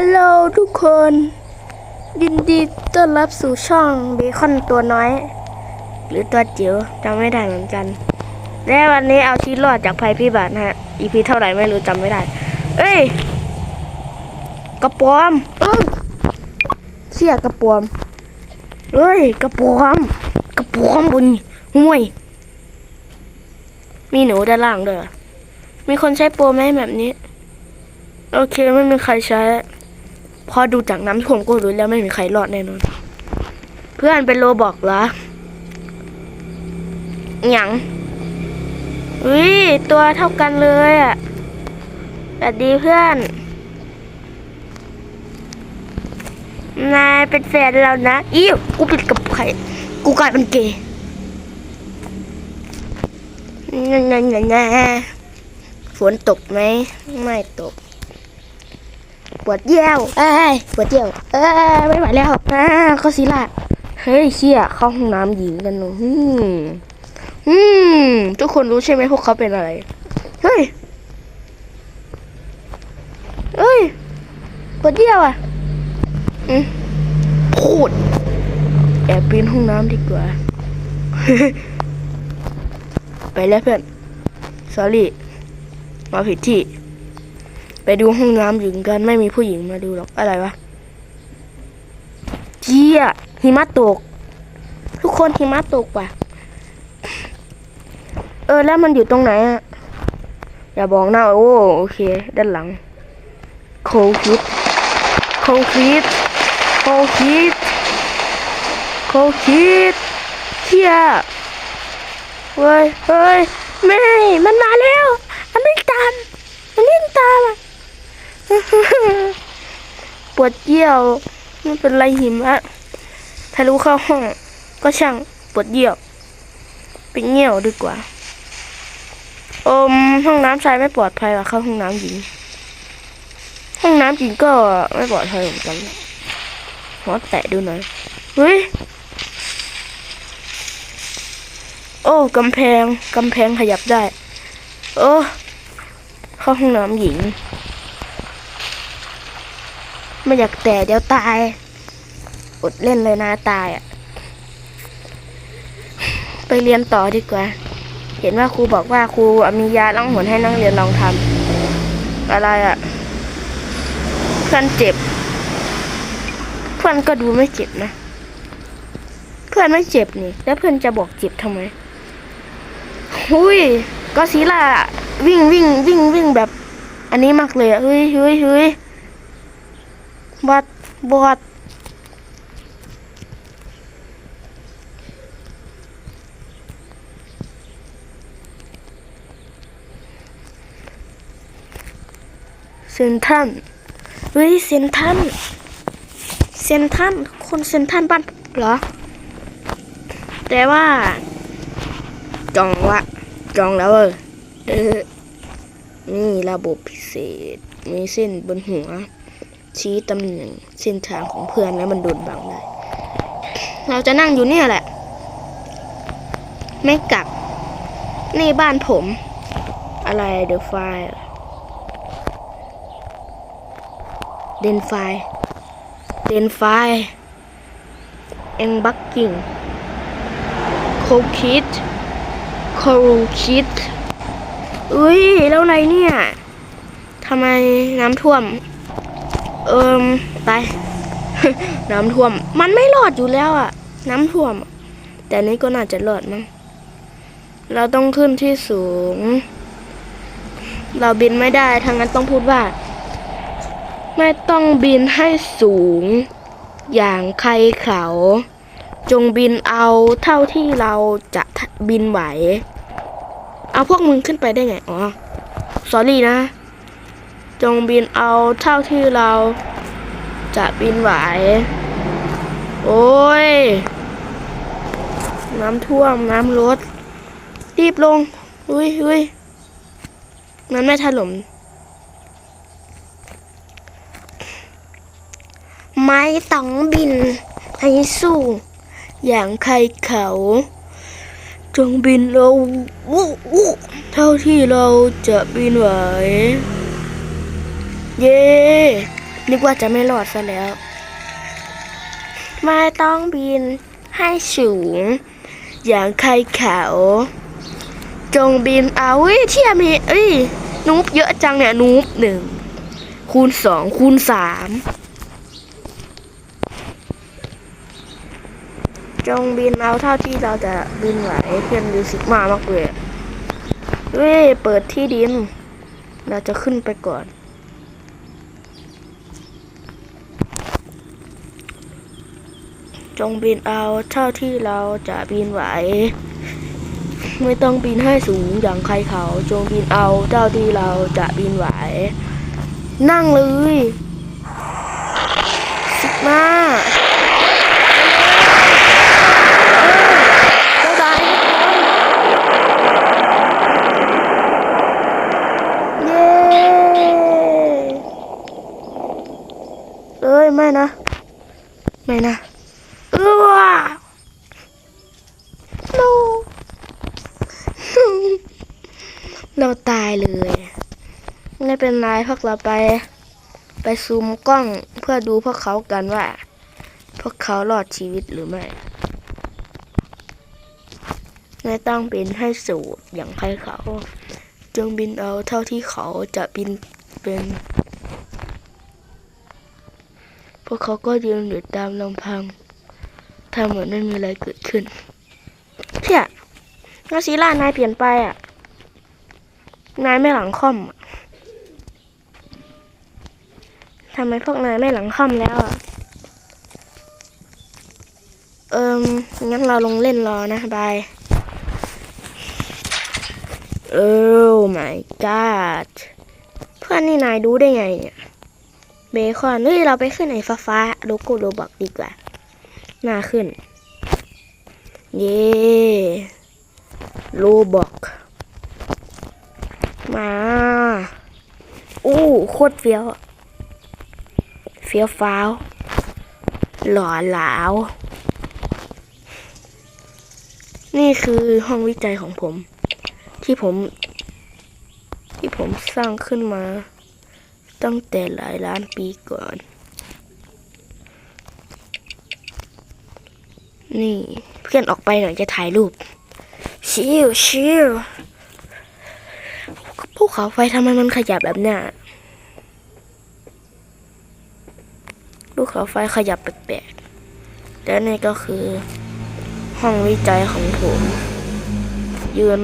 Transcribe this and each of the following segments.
ฮัลโหลทุกคนยินดีต้อนรับสู่ช่องเบคอนตัวน้อย หรือตัวจิ๋วจำไม่ได้เหมือนกัน และวันนี้เอาชีวิตรอดจากภัยพิบัตินฮะอีพีเท่าไหร่ไม่รู้จำไม่ได้ เอ้ยกระปอมเอ้เชี่ยกระปอมเอ้ยกระปอมกระปอมบุญห่วย มีหนูด้านล่างด้วยเหรอมีคนใช้โปรไหมแบบนี้ โอเคไม่มีใครใช้ พอดูจากน้ำท่วมก็รู้แล้วไม่มีใครรอดแน่นอน เพื่อนเป็นโลบอกเหรอหยังอุ้ยตัวเท่ากันเลยอะสวัสดีเพื่อน นายเป็นแฟนเรานะอิ้วกูปิดกับใคร กูกลายเป็นเกย์งงงงฝนตกไหม ไม่ตก วดเยี่ยวเอ้ยปวดเยี่ยว เอ้ยไม่ไหวแล้วอ่าก็สิละเฮ้ยเชี่ยเข้าห้องน้ำหญิงกันหนูอืมอืมทุกคนรู้ใช่ไหมพวกเขาเป็นอะไรเฮ้ยเฮ้ยปวดเยี่ยวอะอืมพูดแอบปีนห้องน้ำดีกว่า ไปแล้วเพื่อน sorry มาผิดที่ ไปดูห้องน้ำหญิงกันไม่มีผู้หญิงมาดูหรอกอะไรวะเจี๊ยหิมะตก ทุกคนหิมะตกว่ะ เออแล้วมันอยู่ตรงไหนอะ อย่าบอกนะโอ้โอเค ด้านหลัง โคคิดโคคิดโคคิดโคคิดเชี่ยเว้ยเฮ้ยไม่ มันมาแล้ว มันวิ่งตาม มันวิ่งตามอะ ปวดเยี่ยวไม่เป็นไรหิมะทะลุเข้าห้อง ก็ช่างปวดเยี่ยวไปเงี่ยวดีกว่าอมห้องน้ำชายไม่ปลอดภัยหรอเข้าห้องน้ำหญิง ห้องน้ำหญิงก็ไม่ปลอดภัยเหมือนกันหัวแตะดูหน่อยเฮ้ยโอ้กำแพงกำแพงขยับได้ โอ้เข้าห้องน้ำหญิง ไม่อยากแต่เดี๋ยวตาย อดเล่นเลยนะตายอะไปเรียนต่อดีกว่า เห็นว่าครูบอกว่าครูมียาล้างหนให้นักเรียนลองทำอะไรอะ เพื่อนเจ็บ เพื่อนก็ดูไม่เจ็บนะ เพื่อนไม่เจ็บนี่ แล้วเพื่อนจะบอกเจ็บทำไมหุยก็สีล่ะวิ่งวิ่งวิ่งวิ่งแบบ อันนี้มากเลยอะเฮ้ยเฮ้ยเฮ้ย บอดบอดเซนทันเฮ้ยเซนทันเซนทันคนเซนทันบ้านเหรอ แต่ว่า จองวะจองแล้วเออนี่ระบบพิเศษ มีเส้นบนหัว ชี้ตำแหน่งเส้นทางของเพื่อนแล้วมันโดนบังได้ เราจะนั่งอยู่เนี่ยแหละ ไม่กลับ นี่บ้านผม อะไรเดอะไฟเดนไฟเดนไฟเอ็งบักกิ้งโคคิดโคคิดอุ้ยแล้วไรเนี่ยทำไมน้ำท่วม เอิมไป น้ำท่วม มันไม่รอดอยู่แล้วอะน้ำท่วม แต่นี้ก็น่าจะรอดมั้งเราต้องขึ้นที่สูง เราบินไม่ได้ทางนั้นต้องพูดว่า ไม่ต้องบินให้สูง อย่างใครเขา จงบินเอาเท่าที่เราจะบินไหว เอาพวกมึงขึ้นไปได้ไง อ๋อ สอรี่นะ จงบินเอาเท่าที่เราจะบินไหว โอ้ย น้ำท่วม น้ำลดรีบลง อุ้ยอุ้ยมันไม่ถล่ม ไม่ต้องบินให้สูงอย่างใครเขา จงบินเราเท่าที่เราจะบินไหว เย่นึกว่าจะไม่รอดซะแล้ว ไม่ต้องบินให้สูง อย่างใครเขาจงบินเอาเว้ยเที่ยมีเอ้ยนูบเยอะจังเนี่ยนูบหนึ่งคูณสองคูณสามจงบินเอาเท่าที่เราจะบินไหวเพื่อนดูสิมามากเลยเว้ยเปิดที่ดิน เราจะขึ้นไปก่อน จงบินเอาเท่าที่เราจะบินไหว ไม่ต้องบินให้สูงอย่างใครเขา จงบินเอาเท่าที่เราจะบินไหว นั่งเลยสิกมาเจ้าดายเย้เอ้ย ไม่นะ ไม่นะ เออว่ะ no เราตายเลย ไม่ เป็นไรพวกเราไป ไปซูมกล้องเพื่อดูพวกเขากันว่า พวกเขารอดชีวิตหรือไม่ไม่ต้องบินให้สูดอย่างใครเขา จงบินเอาเท่าที่เขาจะบินเป็น พวกเขาก็ยืนอยู่ตามลำพังทำเหมือนไม่มีอะไรเกิดขึ้นเพี่ยนาซีล่านายเปลี่ยนไปอะ นายไม่หลังค่อมอะ ทำไมพวกนายไม่หลังค่อมแล้วอะ เอิมงั้นเราลงเล่นรอนะบายโอ้ my god เพื่อนนี่นายดูได้ไงเนี่ย เบคอนเฮ้ยเราไปขึ้นไอ้ฟ้าฟ้าโลโก้โรบอกดีกว่าหน้าขึ้น เย่โลบอกมา อู้โคตรเฟี้ยว เฟี้ยวฟ้าว หล่อหลาว นี่คือห้องวิจัยของผม ที่ผม ที่ผมสร้างขึ้นมา ตั้งแต่หลายล้านปีก่อน นี่ เพื่อนออกไปหน่อยจะถ่ายรูป ชิวชิวภูเขาไฟทำไมมันขยับแบบเนี้ย ภูเขาไฟขยับแปลกๆและนี่ก็คือ ห้องวิจัยของผม ยืน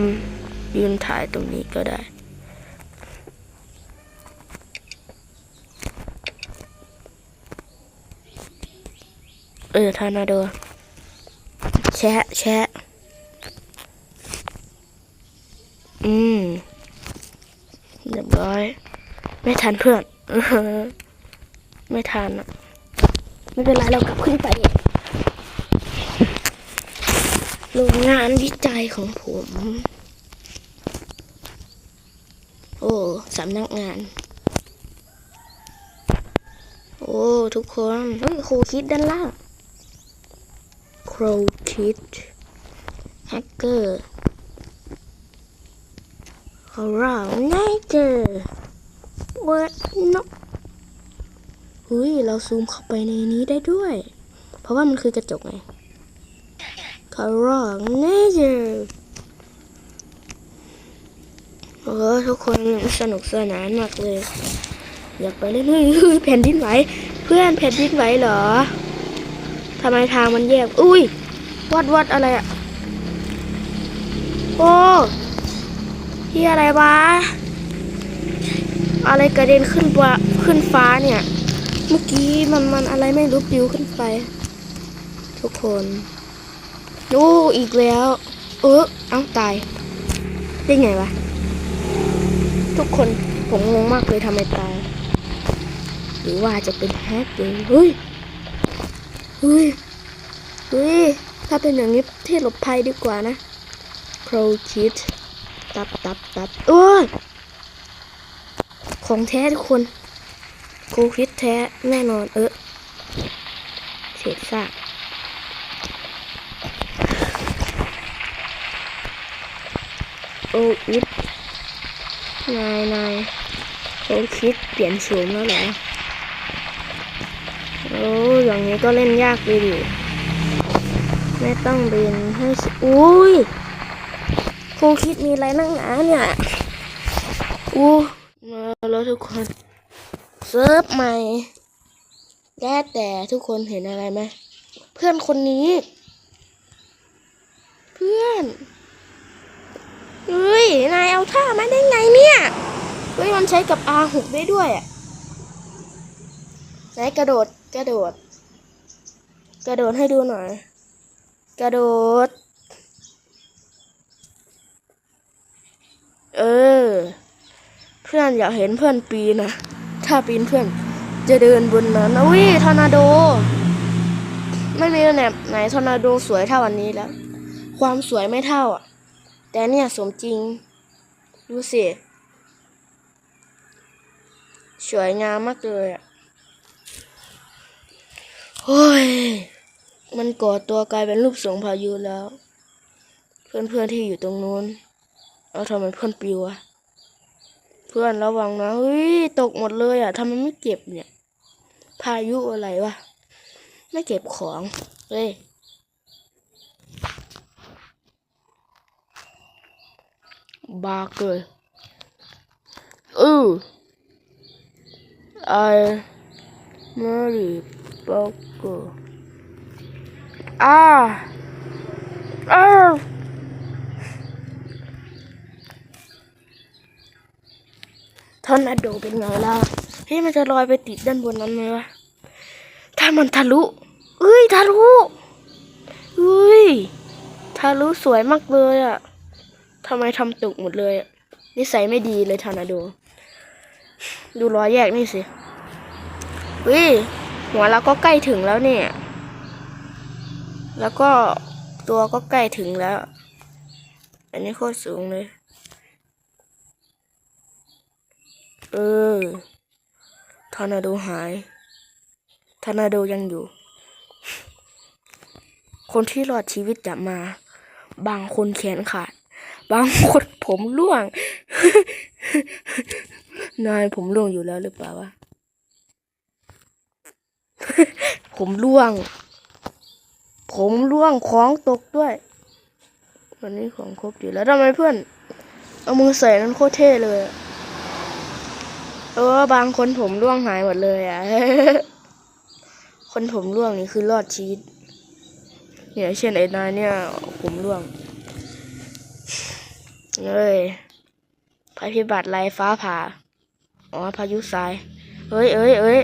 ยืนถ่ายตรงนี้ก็ได้ เออทอร์นาโดแชะแชะอืมเรียบร้อย ไม่ทันเพื่อน ไม่ทันอะ ไม่เป็นไรเรากลับขึ้นไปโรงงานวิจัยของผม โอ้สำนักงาน โอ้ ทุกคนเฮ้ยคคิดด้านล่างโครคิดแฮกเกอร์ของเราไนเจอเวิร์ดนก เฮ้ยเราซูมเข้าไปในนี้ได้ด้วย เพราะว่ามันคือกระจกไงขอร้องไนเจอโอ้ทุกคนสนุกสนานมากเลย อยากไปเล่นเฮ้ยเฮ้ยแผ่นดินไหวเพื่อนแผ่นดินไหวเหรอทำไมทางมันแยกอุ้ยวัดวัดอะไรอะโอ้ที่อะไรวะอะไรกระเด็นขึ้นฟ้าขึ้นฟ้าเนี่ย เมื่อกี้มันมันอะไรไม่รู้ปิวขึ้นไป ทุกคนโอ้อีกแล้ว เออเอ้าตาย ได้ไงวะ ทุกคนผมงงมากเลยทำไมตาย หรือว่าจะเป็นแฮกเอร์เฮ้ยเฮ้ยเฮ้ยถ้าเป็นอย่างนี้ที่หลบภัยดีกว่านะโครคิดตับตับตับโอ้ยของแท้ทุกคนโครคิด แท้แน่นอนเออเศษซากโอ้อิดนายนายโครคิดเปลี่ยนโฉมแล้วเหรอโออย่างนี้ก็เล่นยากไปอยู่ไม่ต้องเรียนให้สิอุ้ยครูคิดมีอะไรนั่งหนาเนี่ยอู้มาแล้วทุกคน ซิร์ฟใหม่แย่แต่ทุกคนเห็นอะไรไหมเพื่อนคนนี้ เพื่อนเฮ้ยนายเอาท่ามาได้ไงเนี่ยเฮ้ยมันใช้กับ R6 ได้ด้วยอะไหนกระโดดกระโดด กระโดดให้ดูหน่อย กระโดด เออ เพื่อนอยากเห็นเพื่อนปีนะ ถ้าปีนเพื่อน จะเดินบนนั้นอุ้ยทอร์นาโด ไม่มีแหนบไหนทอร์นาโดสวยเท่าวันนี้แล้ว ความสวยไม่เท่าอะ แต่เนี่ยสมจริง ดูสิ สวยงามมากเลยอะโอ้ย มันก่อตัวกลายเป็นรูปทรงพายุแล้ว เพื่อนๆที่อยู่ตรงนู้น เอาทำไมเพื่อนปิวอะ พื่อนระวังนะเฮ้ยตกหมดเลยอะทำไมไม่เก็บเนี่ย พายุอะไรวะ ไม่เก็บของเฮ้ยบาเกอร์เออ I Mary Barker อ่าอ่า อร์นาโดเป็นไงล่ะเฮ้ยมันจะลอยไปติดด้านบนนั้นไหมวะถ้ามันทะลุเอ้ยทะลุเอ้ยทะลุสวยมากเลยอะทำไมทำตกหมดเลยอะนิสัยไม่ดีเลยทอร์นาโด ดูรอยแยกนี่สิเฮ้ยหัวเราก็ใกล้ถึงแล้วเนี่ย แล้วก็ตัวก็ใกล้ถึงแล้ว อันนี้โคตรสูงเลย เออทอร์นาโดหายทอร์นาโดยังอยู่ คนที่รอดชีวิตจะมา บางคนแขนขาด บางคนผมร่วง นายผมร่วงอยู่แล้วหรือเปล่าวะ ผมร่วง ผมร่วงของตกด้วย วันนี้ของครบอยู่แล้วทำไมเพื่อน เอามือใส่นั้นโคตรเท่เลยอะ เออ บางคนผมร่วงหายหมดเลยอะ คนผมร่วงนี่คือรอดชีวิตเนี่ยเช่นไอ้นายเนี่ย ผมร่วงเอ้ยภัยพิบัติไรฟ้าผ่า อ๋อ พายุทราย เอ้ยเอ้ยเอ้ย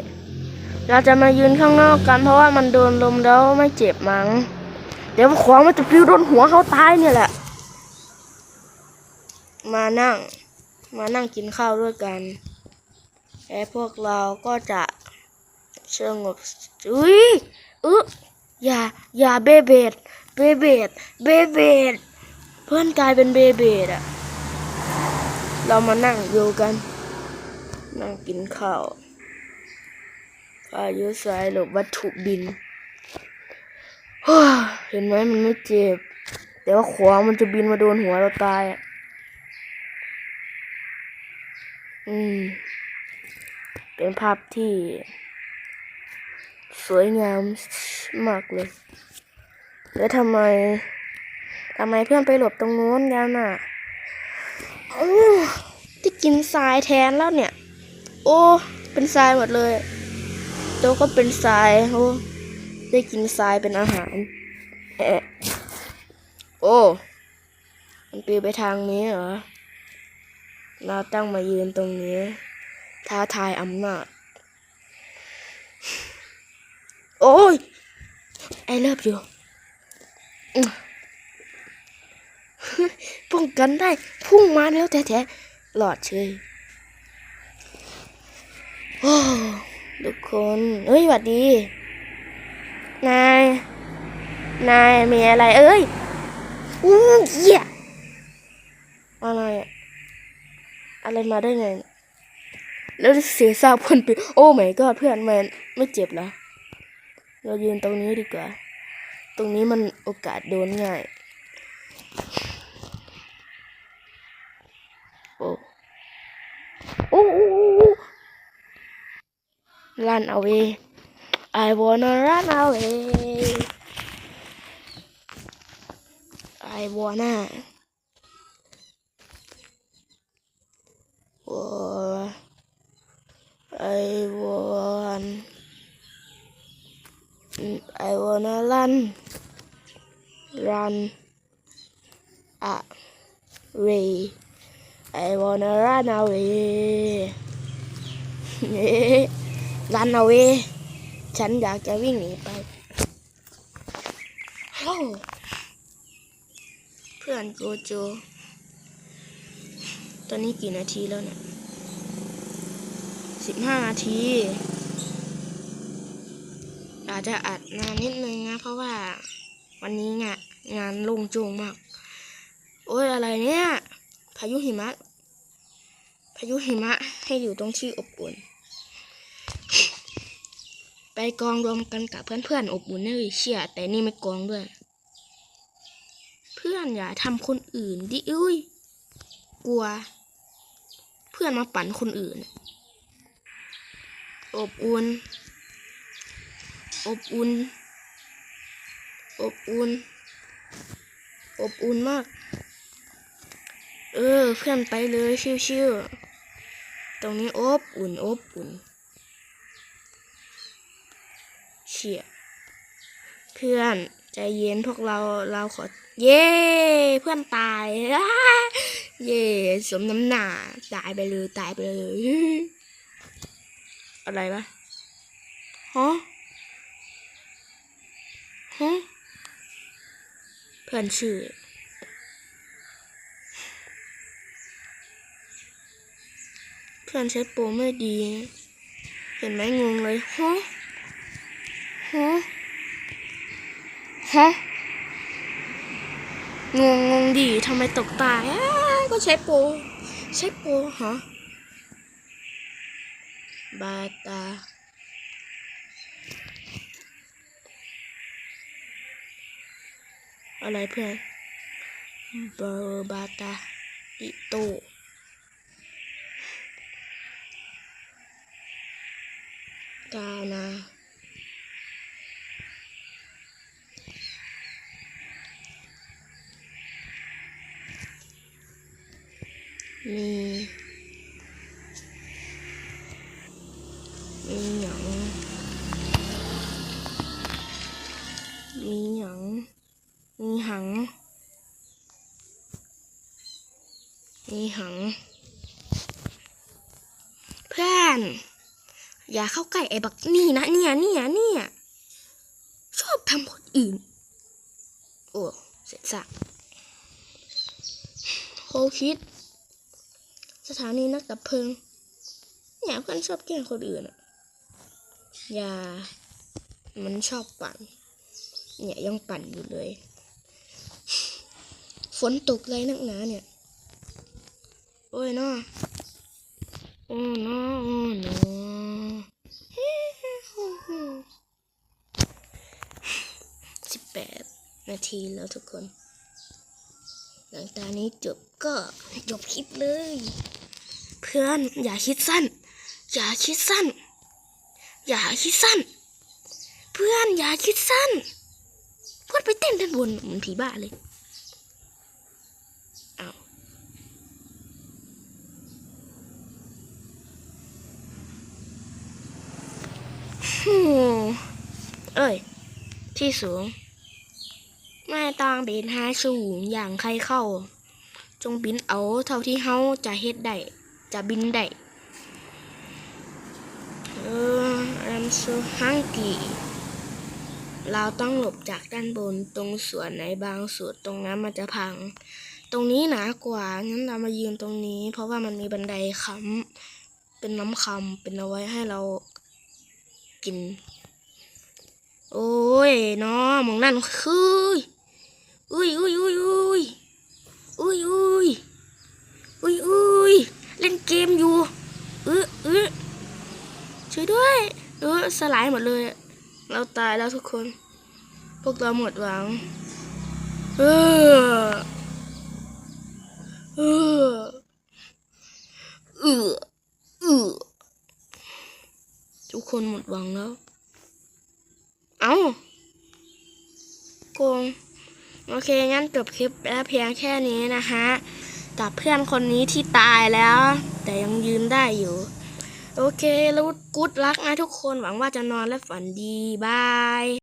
เราจะมายืนข้างนอกกันเพราะว่ามันโดนลมแล้วไม่เจ็บมั้ง เดี๋ยวของมันจะปลิวโดนหัวเขาตายเนี่ยแหละ มานั่ง มานั่งกินข้าวด้วยกัน และพวกเราก็จะสงบอุ้ยอึอย่าอย่าเบเบดเบเบดเบเบดเพื่อนกลายเป็นเบเบดอะเรามานั่งอยู่กัน นั่งกินข้าวพายุสายหลบวัตถุบินเห็นไหมมันไม่เจ็บ แต่ว่าขวามันจะบินมาโดนหัวเราตายอะอืม เป็นภาพที่สวยงามมากเลย แล้วทำไมทำไมเพื่อนไปหลบตรงนู้นแกันน่ะที่กินทรายแทนแล้วเนี่ย โอ้ เป็นทรายหมดเลยโตะก็เป็นทรายโอ้ได้กินทรายเป็นอาหารแอะโอ้ มันปีนไปทางนี้เหรอ เราตั้งมายืนตรงนี้ ท้าทายอำนาจ โอ้ย ไอเลิฟอยู่ป้องกันได้ พุ่งมาแล้วแท้ๆหลอดเชยโอ้ทุกคนเอ้ยหวัดดี นาย นายมีอะไร เอ้ยอู้เหี้ยอะไร อะไรมาได้ไง แล้วเสียทราบเพื่อนไปโอ้ไม่ก็เพื่อนมันไม่เจ็บเหรอเรายืนตรงนี้ดีกว่า ตรงนี้มันโอกาสโดนง่ายโอ้โอ้ลั่นเอาเว I wanna run away I wanna wa- I want I wanna run run away I wanna run away รันเอาเวฉันอยากจะวิ่งหนีไปเพื่อนโกโจ ตอนนี้กี่นาทีแล้วเนี่ย สิบห้านาที อาจจะอัดนานนิดนึงนะ เพราะว่าวันนี้งานงานลงโจงมาก โอ้ยอะไรเนี่ย พายุหิมะ พายุหิมะให้อยู่ตรงที่อบอุ่น ไปกองรวมกันกับเพื่อนๆอบอุ่นเลยเชี่ยแต่นี่ไม่กองด้วย เพื่อนอย่าทำคนอื่นดิอุ้ยกลัว เพื่อนมาปั่นคนอื่น อบอุ่น อบอุ่น อบอุ่น อบอุ่นมาก เออเพื่อนไปเลยชิวๆตรงนี้อบอุ่นอบอุ่นเชี่ยเพื่อนใจเย็นพวกเราเราขอ เย้เพื่อนตาย เย้สมน้ำหน้าตายไปเลยตายไปเลย อะไรวะฮะฮะเพื่อนชื่อเพื่อนใช้โปรไม่ดี เห็นไหมงงเลยฮะฮะฮะงงงงดีทำไมตกตายอ้าก็ใช้โปรใช้โปรฮะ บาตาอะไรเพื่อนเบอร์บาตาอิโตกานามี มีหยังมีหยังมีหัง มีหัง เพื่อน อย่าเข้าใกล้ไอ้บักนี่นะเนี่ยเนี่ยเนี่ยชอบทำคนอื่น โอ้เสร็จสักโคคิด สถานีนักดับเพลิงเนี่ยเพื่อนชอบแกล้งคนอื่นอะ อย่า มันชอบปั่น เนี่ยยังปั่นอยู่เลย ฝนตกเลยนักหนาเนี่ย โอ้ยนาะโอ้นาะโอ้นาะสิบแปดนาทีแล้วทุกคน หลังจากนี้จบก็จบคลิปเลย เพื่อนอย่าคิดสั้น อย่าคิดสั้น อย่าคิดสั้น เพื่อนอย่าคิดสั้นเพื่อนไปเต้นด้านบนเหมือนผีบ้าเลยเอาฮู้เอ้ย ที่สูง ไม่ต้องบินหาสูงอย่างใครเข้า จงบินเอาเท่าที่เฮาจะเฮ็ดได้ จะบินได้ เออ so hungry เราต้องหลบจากด้านบนตรงส่วนไหนบางส่วนตรงนั้นมันจะพัง ตรงนี้หนากว่างั้นเรามายืนตรงนี้ เพราะว่ามันมีบันไดค้ำเป็นน้ำคำเป็นเอาไว้ให้เรากิน โอ้ยเนาะมึงนั่นคืออุ้ยอุ้ยอุ้ยอุ้ยอุ้ยอุ้ยอุ้ยอุ้ยเล่นเกมอยู่เออเออช่วยด้วย เออสลายหมดเลย เราตายแล้วทุกคน พวกเราหมดหวัง เออ เออ เออเออทุกคนหมดหวังแล้ว เอ้าโกงโอเค งั้นจบคลิปแล้วเพียงแค่นี้นะฮะกับเพื่อนคนนี้ที่ตายแล้ว แต่ยังยืนได้อยู่ โอเคแล้วกูดรักนะทุกคนหวังว่าจะนอนและฝันดี บาย